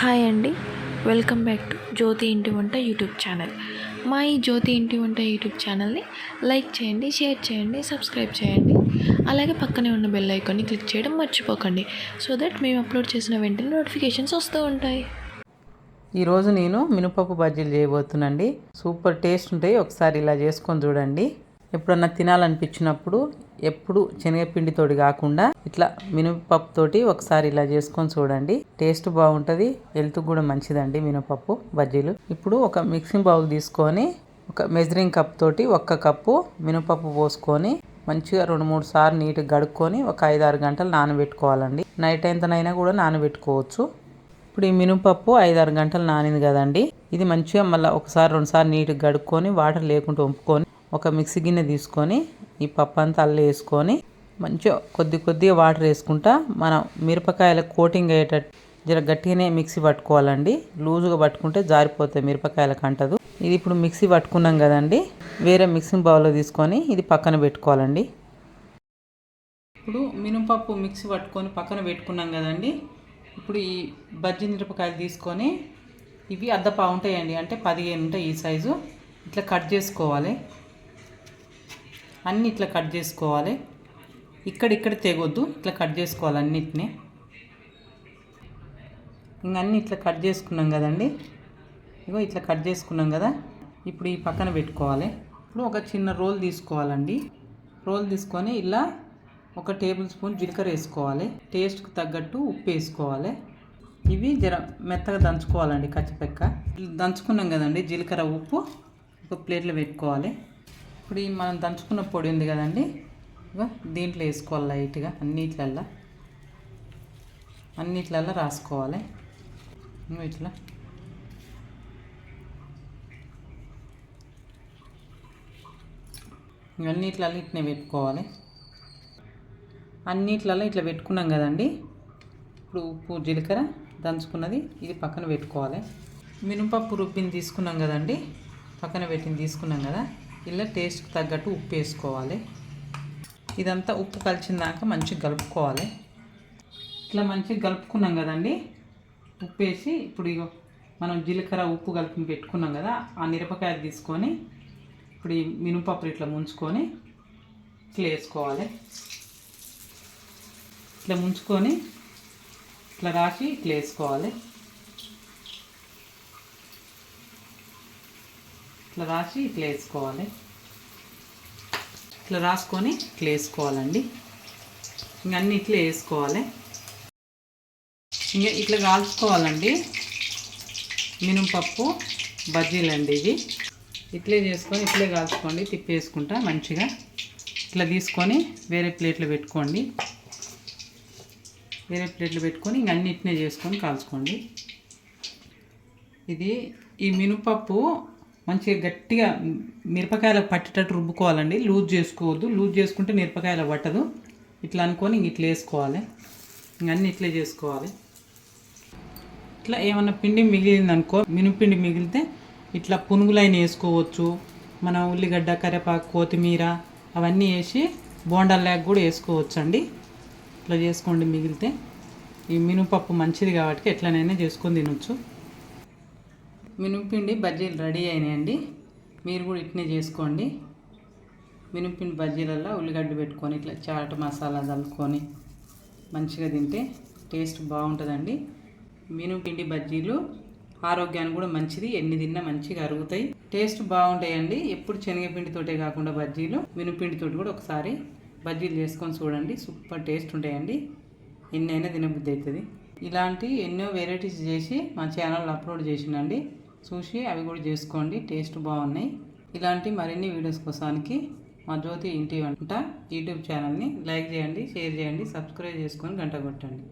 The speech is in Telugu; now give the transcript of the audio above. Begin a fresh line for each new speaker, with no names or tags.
హాయ్ అండి. వెల్కమ్ బ్యాక్ టు జ్యోతి ఇంటి వంట యూట్యూబ్ ఛానల్. మా ఈ జ్యోతి ఇంటి వంట యూట్యూబ్ ఛానల్ని లైక్ చేయండి షేర్ చేయండి సబ్స్క్రైబ్ చేయండి. అలాగే పక్కనే ఉన్న బెల్ ఐకాన్ని క్లిక్ చేయడం మర్చిపోకండి. సో దట్ మేము అప్లోడ్ చేసిన వెంటనే నోటిఫికేషన్స్ వస్తూ ఉంటాయి.
ఈరోజు నేను మినపప్పు బజ్జీలు చేయబోతున్నాండి సూపర్ టేస్ట్ ఉంటాయి. ఒకసారి ఇలా చేసుకొని చూడండి. ఎప్పుడన్నా తినాలనిపించినప్పుడు ఎప్పుడు శనగపిండితోటి కాకుండా ఇట్లా మినపప్పు తోటి ఒకసారి ఇలా చేసుకొని చూడండి. టేస్ట్ బాగుంటుంది హెల్త్ కూడా మంచిదండి మినపప్పు బజ్జీలు. ఇప్పుడు ఒక మిక్సింగ్ బౌల్ తీసుకొని ఒక మెజరింగ్ కప్ తోటి ఒక్క కప్పు మినపప్పు పోసుకొని మంచిగా రెండు మూడు సార్లు నీట్గా గడుక్కొని ఒక ఐదు ఆరు గంటలు నానబెట్టుకోవాలండి. నైట్ ఎంతనైనా కూడా నానబెట్టుకోవచ్చు. ఇప్పుడు ఈ మినపప్పు ఐదారు గంటలు నానింది కదండి. ఇది మంచిగా మళ్ళీ ఒకసారి రెండుసార్లు నీట్గా గడుక్కొని వాటర్ లేకుండా వంపుకొని ఒక మిక్సీ గిన్నె తీసుకొని ఈ పప్పు అంతా అల్ల వేసుకొని మంచిగా కొద్ది కొద్దిగా వాటర్ వేసుకుంటా మనం మిరపకాయల కోటింగ్ అయ్యేటట్టు జర గట్టిగానే మిక్సీ పట్టుకోవాలండి. లూజుగా పట్టుకుంటే జారిపోతాయి మిరపకాయలకు అంటదు ఇది ఇప్పుడు మిక్సీ పట్టుకున్నాం కదండి. వేరే మిక్సింగ్ బౌల్లో తీసుకొని ఇది పక్కన పెట్టుకోవాలండి. ఇప్పుడు మినపప్పు మిక్సీ పట్టుకొని పక్కన పెట్టుకున్నాం కదండి. ఇప్పుడు ఈ బజ్జి మిరపకాయలు తీసుకొని ఇవి అద్దపా ఉంటాయండి. అంటే పదిహేను ఉంటాయి ఈ సైజు. ఇట్లా కట్ చేసుకోవాలి. అన్నీ ఇట్లా కట్ చేసుకోవాలి. ఇక్కడ ఇక్కడ తెగొద్దు. ఇట్లా కట్ చేసుకోవాలి అన్నిటిని. ఇంక అన్నీ ఇట్లా కట్ చేసుకున్నాం కదండి. ఇగో ఇట్లా కట్ చేసుకున్నాం కదా. ఇప్పుడు ఈ పక్కన పెట్టుకోవాలి. ఇప్పుడు ఒక చిన్న రోల్ తీసుకోవాలండి. రోల్ తీసుకొని ఇలా ఒక టేబుల్ స్పూన్ జీలకర్ర వేసుకోవాలి. టేస్ట్కి తగ్గట్టు ఉప్పు వేసుకోవాలి. ఇవి జర మెత్తగా దంచుకోవాలండి కచ్చిపెక్క దంచుకున్నాం కదండి జీలకర్ర ఉప్పు. ఒక ప్లేట్లో పెట్టుకోవాలి. ఇప్పుడు ఈ మనం దంచుకున్న పొడి ఉంది కదండి. దీంట్లో వేసుకోవాలి లైట్గా అన్నిట్లల్లో. అన్నిట్లల్లో రాసుకోవాలి. ఇట్లా. అన్నిట్లలో ఇట్నే పెట్టుకోవాలి. అన్నిట్లలో ఇట్లా పెట్టుకున్నాం కదండి. ఇప్పుడు ఉప్పు జీలకర్ర దంచుకున్నది ఇది పక్కన పెట్టుకోవాలి. మినపప్పు రుబ్బిని తీసుకున్నాం కదండి. పక్కన పెట్టింది తీసుకున్నాం కదా. ఇలా టేస్ట్కి తగ్గట్టు ఉప్పు వేసుకోవాలి. ఇదంతా ఉప్పు కలిసిందాక మంచిగా కలుపుకోవాలి. ఇట్లా మంచిగా కలుపుకున్నాం కదండి. ఉప్పు వేసి ఇప్పుడు ఇగో మనం జీలకర్ర ఉప్పు కలిపి పెట్టుకున్నాం కదా ఆ మిరపకాయలు తీసుకొని ఇప్పుడు ఈ మినపప్పు ఇట్లా ముంచుకొని ఇట్లా వేసుకోవాలి. ఇట్లా ముంచుకొని ఇట్లా రాసి ఇట్లా వేసుకోవాలి. ఇట్లా రాసి ఇట్లా వేసుకోవాలి. ఇట్లా రాసుకొని ఇట్లా వేసుకోవాలండి. ఇంక అన్నీ ఇట్లా వేసుకోవాలి. ఇంకా ఇట్లా కాల్చుకోవాలండి. మినపప్పు బజ్జీలండి ఇది ఇట్లే చేసుకొని ఇట్లే కాల్చుకోండి. తిప్పేసుకుంటా మంచిగా. ఇట్లా తీసుకొని వేరే ప్లేట్లో పెట్టుకోండి. వేరే ప్లేట్లో పెట్టుకొని ఇంక అన్నిటినే చేసుకొని కాల్చుకోండి. ఇది ఈ మినపప్పు మంచిగా గట్టిగా మిరపకాయలకు పట్టేటట్టు రుబ్బుకోవాలండి. లూజ్ చేసుకోవద్దు. లూజ్ చేసుకుంటే మిరపకాయలు పట్టదు. ఇట్లా అనుకొని ఇంక ఇట్లా వేసుకోవాలి. ఇంక ఇట్లే చేసుకోవాలి. ఇట్లా ఏమన్నా పిండి మిగిలిందనుకో మినుపిండి మిగిలితే ఇట్లా పునుగులైన వేసుకోవచ్చు. మన ఉల్లిగడ్డ కరివేపాకు కొత్తిమీర అవన్నీ వేసి బోండాల్లాగా కూడా వేసుకోవచ్చు అండి ఇట్లా చేసుకోండి మిగిలితే. ఈ మినపప్పు మంచిది కాబట్టి ఎట్లనైనా చేసుకొని తినొచ్చు. మినుపిండి బజ్జీలు రెడీ అయినాయండి. మీరు కూడా ఇట్నే చేసుకోండి. మినుపిండి బజ్జీలలో ఉల్లిగడ్డ పెట్టుకొని ఇట్లా చాట్ మసాలా చల్లుకొని మంచిగా తింటే టేస్ట్ బాగుంటుందండి. మినుపిండి బజ్జీలు ఆరోగ్యానికి కూడా మంచిది ఎన్ని తిన్నా మంచిగా అరుగుతాయి. టేస్ట్ బాగుంటాయండి. ఎప్పుడు శనగపిండితోటే కాకుండా బజ్జీలు మినపిండితోటి కూడా ఒకసారి బజ్జీలు చేసుకొని చూడండి. సూపర్ టేస్ట్ ఉంటాయండి. ఎన్నైనా తినబుద్ధి అవుతుంది. ఇలాంటి ఎన్నో వెరైటీస్ చేసి మా ఛానల్లో అప్లోడ్ చేసిండండి చూసి అవి కూడా చేసుకోండి టేస్ట్ బాగున్నాయి. ఇలాంటి మరిన్ని వీడియోస్ కోసానికి మా జ్యోతి ఇంటి వంట యూట్యూబ్ ఛానల్ని లైక్ చేయండి షేర్ చేయండి సబ్స్క్రైబ్ చేసుకొని గంట కొట్టండి.